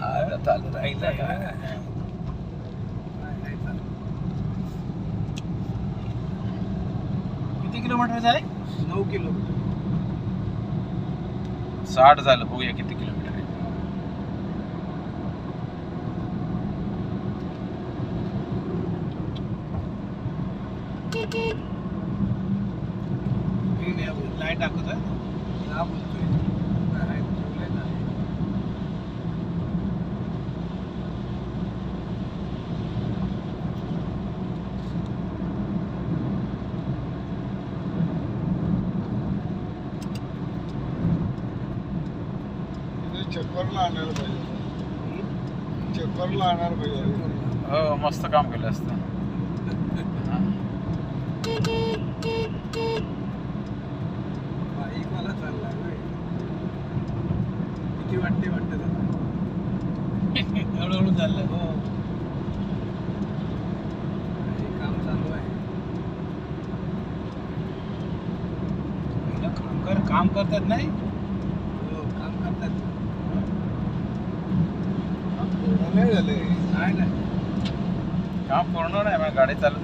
आता चालू राहिलं काय किती किलोमीटर आहे? नऊ किलोमीटर साठ झालं बघूया किती किलोमीटर आहे. लाइट दाखवत हा बोलतोय नाही, ठेवलंय ना. चक्करला आणायला पाहिजे. चक्करला आणायला पाहिजे. हो मस्त काम केलं असतं. हा. किती वाटते वाटतं त्याला? हळूहळू चाललं हो. हे काम चालू आहे. काम करतात नाही? हो काम करतात. झाले. नाही नाही. काम पूर्ण नाही गाडी चालू